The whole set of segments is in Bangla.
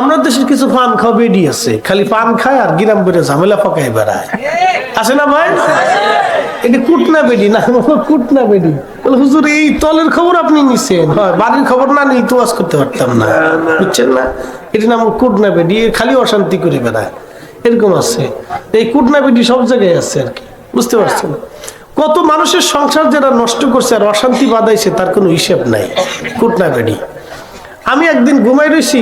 আমরা দেশের কিছু পান খাওয়া বেডি আছে। খালি পান খায় আর গিরাম করে ঝামেলা পাকায় বেড়ায়। আছে না ভাই? এটা কুটনা বেডি না কুটনা বেডি। হুজুর, এই তলের খবর আপনি নিছেন? হয়, বাড়ির খবর না নিলে তো করতে পারতাম না। বুঝছেন না? এটি নাম কুটনা বেডি খালি অশান্তি করে বেড়ায়। এরকম আছে। এই কুটনা বেডি সব জায়গায় আছে আর কি। বুঝতে পারছেন? কত মানুষের সংসার যারা নষ্ট করছে আর অশান্তি বাঁধাইছে, তার কোনো হিসেব নাই। কুটনা বেডি। আমি একদিন ঘুমাই রয়েছি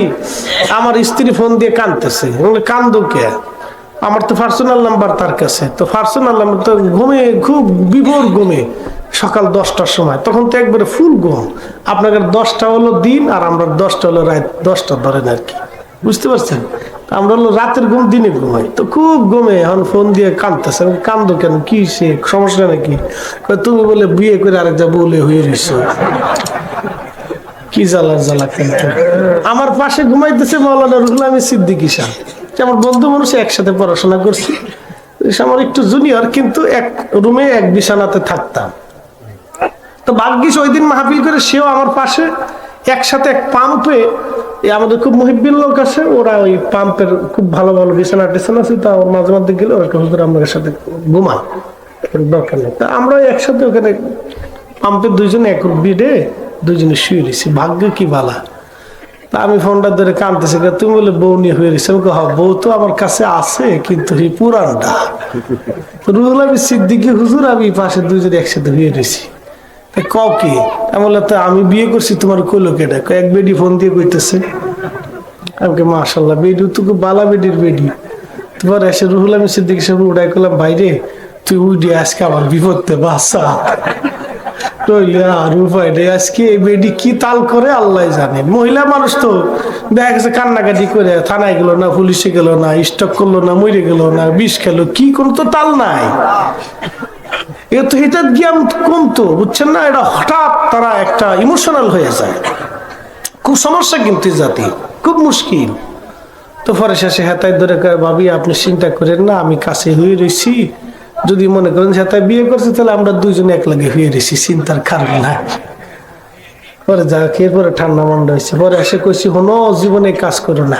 আমার স্ত্রী ফোন দিয়ে কানতেছে কান্দো কে? আমার তো পার্সোনাল নাম্বার তার কাছে। তো পার্সোনাল নাম্বার তো ঘুমে, খুব বিভোর ঘুমে, সকাল দশটার সময়। তখন তো একবারে ফুল ঘুম। আপনাদের দশটা হলো দিন আর আমরা দশটা হলো রাত দশটা ধরেন আর কি। বুঝতে পারছেন? আমরা হলো রাতের ঘুম, দিনে ঘুমাই। তো খুব ঘুমে এখন ফোন দিয়ে কান্দতেছে আমি কান্দো কেন? কি সে? সমস্যা নাকি? তুমি বলে বিয়ে করে আরেক যা বলে হয়ে রয়েছো কি জ্বালার জ্বালা কিন্তু আমার পাশে ঘুমাইতেছে মৌলানা রুহুল আমি আমার বন্ধু মানুষ একসাথে পড়াশোনা করছি। আমার একটু জুনিয়র কিন্তু এক রুমে এক বিছানাতে থাকতাম। তো ওই দিন মাহফিল করে সেও আমার পাশে একসাথে এক পাম্পে আমাদের খুব মহিবিল লোক আছে, ওরা ওই পাম্পের খুব ভালো ভালো বিছানা টিছানা আছে, তা ওর মাঝে মধ্যে গেলে ওরা হুজুর আমাদের সাথে ঘুমায় দরকার নেই। তা আমরা একসাথে ওখানে পাম্পের দুইজনে এক বিডে দুইজনে শুয়ে রয়েছি। ভাগ্য কি বালা? তা আমি ফোনটা ধরে কানতেছি তুমি বলে বউ নিয়ে হয়ে রয়েছে আমি কই, হ্যাঁ বউ তো আমার কাছে আছে কিন্তু এই পুরানটা। রুহুল আমি সিদ্দিকি হুজুর আমি পাশে দুইজনে একসাথে হয়ে রয়েছি। কও কি? আমি বললাম, তা আমি বিয়ে করছি তোমার কইলো কেটা এক বেডি ফোন দিয়ে কইতেছে। আমাকে মাশাল্লাহ বেডি তো খুব বালা বেডির বেডি। তোমার এসে রুহুল আমি সিদ্দিক সাহেব উড়াই করলাম বাইরে তুই উঠি আজকে আমার বিপদে বাসা কি তাল করে আল্লাহ মহিলা মানুষ তো কান্নাকাটি করে, থানায় গেল না, পুলিশে গেল না, স্টক করল না, মরে গেল না, বিষ খেলো, কি কোন তো তাল নাই। এ তো কমতো বুঝছেন না? এটা হঠাৎ তারা একটা ইমোশনাল হয়ে যায়। খুব সমস্যা কিন্তু জাতি, খুব মুশকিল। তো পরে শেষে হেতায় ধরে কয়, ভাবি, আপনি চিন্তা করেন না, আমি কাছে হয়ে রয়েছি যদি মনে করেন হেতায় বিয়ে করছে, তাহলে আমরা দুইজনে এক লাগে হয়ে রয়েছি চিন্তার কারণ না পরে যা খেয়ে পরে ঠান্ডা মন্ডা হয়েছে। পরে এসে কইছি, হনো, জীবনে কাজ করো না।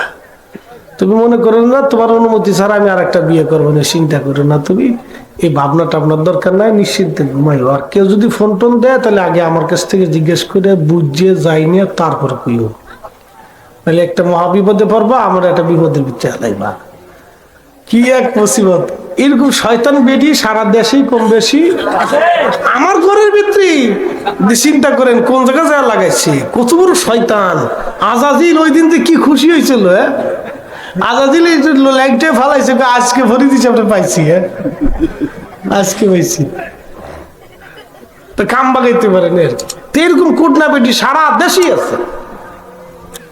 তুমি মনে করো না, তোমার অনুমতি ছাড়া আমি আর একটা বিয়ে করব না, চিন্তা করো না তুমি। এই ভাবনাটা আপনার দরকার নাই, নিশ্চিন্তে ঘুমাইও। আর কেউ যদি ফোন টোন দেয়, তাহলে আগে আমার কাছ থেকে জিজ্ঞেস করে বুঝিয়ে যাই নিয়ে তারপরে কইও। তাহলে একটা মহাবিপদে পড়বা, আমার একটা বিপদের ভিতরে হালাইবা। কি এক মুসিবত। এরকম শয়তান বেডি সারা দেশেই কম বেশি। আমার ঘরের ভিতরে চিন্তা করেন, কোন জায়গায় যা লাগাইছে, কত বড় শয়তান। আজাজিল ওই দিন যে কি খুশি হয়েছিল হ্যাঁ? লাইটে ফালাইছে আজকে ভরি দিচ্ছে আমরা পাইছি হ্যাঁ? আজকে পাইছি। তো কাম বাগাইতে পারেন এর এরকম কুটনা বেটি সারা দেশেই আছে।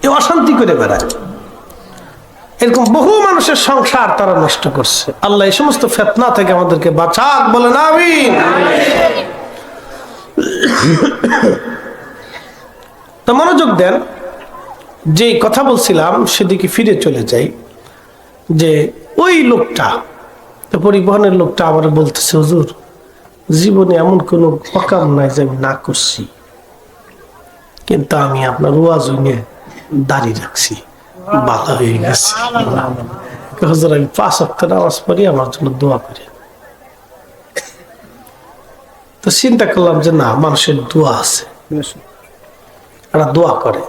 এ অশান্তি করে বেড়ায়। এরকম বহু মানুষের সংসার তারা নষ্ট করছে। আল্লাহ এই সমস্ত ফেতনা থেকে আমাদেরকে বাঁচাক বলে না আমি তো মনোযোগ দেন, যে কথা বলছিলাম সেদিকে ফিরে চলে যাই, যে ওই লোকটা, তো পরিবহনের লোকটা আবার বলতেছে, হুজুর, জীবনে এমন কোনো অকাম নাই যে আমি না করছি, কিন্তু আমি আপনার ওয়াজ নিয়ে দাঁড়িয়ে রাখছি। বাধা হয়ে গেছে। হুজুর, আমি পাঁচ অক্ট নামাজ পড়ি, আমার জন্য দোয়া করি। তো চিন্তা করলাম যে না, মানুষের দোয়া আছে। এরা দোয়া করে।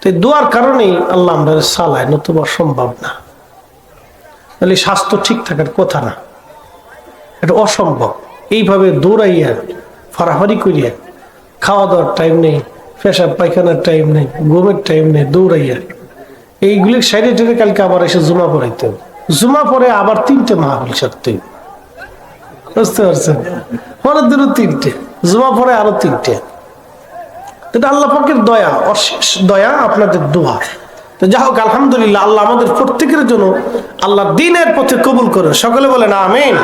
তো এই দোয়ার কারণেই আল্লাহ আমরা সালায় নতুবা সম্ভব না। তাহলে স্বাস্থ্য ঠিক থাকার কথা না। এটা অসম্ভব। এইভাবে দৌড়াইয়া ফারাফারি করিয়া খাওয়া দাওয়ার টাইম নেই পেশাব পায়খানার টাইম নেই, ঘুমের টাইম নেই, দৌড়াইয়া। এইগুলি সাইডে টেনে কালকে আবার এসে জুমা পড়াইতে হবে। জুমা পরে আবার তিনটে মাহফিল সারতে। বুঝতে পারছেন? পরের দিনও তিনটে, জুমা পরে আরও তিনটে। এটা আল্লাহ পাকের দয়া, অশেষ দয়া, আপনাদের দোয়া। তো যা হোক, আলহামদুলিল্লাহ, আল্লাহ আমাদের প্রত্যেকের জন্য আল্লাহ দিনের পথে কবুল করে সকলে বলেন, আমিন।